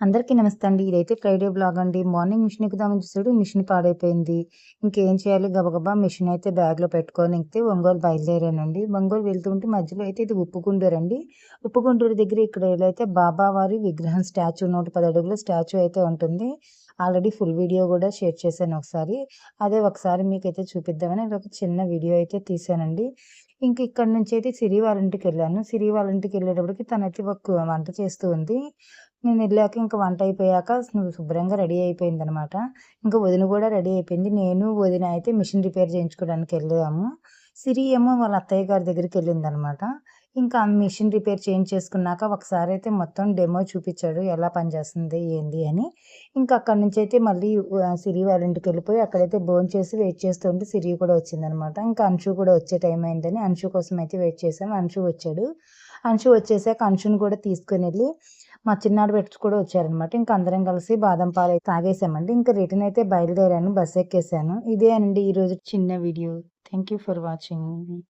అందరికీ నమస్తే అండి. ఇదైతే ఫ్రైడే బ్లాగ్ అండి. మార్నింగ్ మిషన్ ఎక్కుదామని చూసాడు మిషన్ పాడైపోయింది. ఇంకేం చేయాలి గబగబా మిషన్ అయితే బ్యాగ్‌లో పెట్టుకొని ఎక్కితే ఒంగోలు బయలుదేరానండి. ఒంగోలు వెళ్తుంటే మధ్యలో అయితే ఇది ఉప్పుగుంటూరు అండి. ఉప్పుగుంటూరు దగ్గర ఇక్కడ అయితే బాబావారి విగ్రహం స్టాచ్యూ 110 అడుగుల స్టాచ్యూ అయితే ఉంటుంది. ఆల్రెడీ ఫుల్ వీడియో కూడా షేర్ చేశాను ఒకసారి. అదే ఒకసారి మీకైతే చూపిద్దామని ఒక చిన్న వీడియో అయితే తీశానండి. ఇంక ఇక్కడి నుంచి అయితే సిరి వాళ్ళ ఇంటికి వెళ్ళాను సిరి వాళ్ళ ఇంటికి వెళ్ళేటప్పటికి తనైతే ఒక వంట చేస్తూ ఉంది. నేను వెళ్ళాక ఇంకా వంట అయిపోయాక శుభ్రంగా రెడీ అయిపోయింది అనమాట ఇంకా వదిన కూడా రెడీ అయిపోయింది. నేను, వదిన అయితే మిషన్ రిపేర్ చేయించుకోవడానికి వెళ్ళాము. సిరి ఏమో వాళ్ళ అత్తయ్య గారి దగ్గరికి వెళ్ళిందనమాట ఇంకా మిషన్ రిపేర్ చేంజ్ చేసుకున్నాక ఒకసారి అయితే మొత్తం డెమో చూపించాడు ఎలా పనిచేస్తుంది ఏంది అని. ఇంకా అక్కడి నుంచి అయితే మళ్ళీ సిరి వాళ్ళ ఇంటికెళ్ళిపోయి అక్కడైతే భోంచేసి వెయిట్ చేస్తుంటే సిరి కూడా వచ్చిందనమాట. ఇంకా అంశు కూడా వచ్చే టైం అయిందని అంశు కోసం అయితే వెయిట్ చేసాం. అంశు వచ్చాడు. అంశు వచ్చేసాక అంశుని కూడా తీసుకుని వెళ్ళి మా చిన్నాడు పెట్స్ కూడా వచ్చారనమాట. ఇంక అందరం కలిసి బాదం పాలు తాగేసామండి. ఇంకా రిటర్న్ అయితే బయలుదేరాను. బస్ ఎక్కేసాను. ఇదే అండి ఈరోజు చిన్న video. Thank you for watching.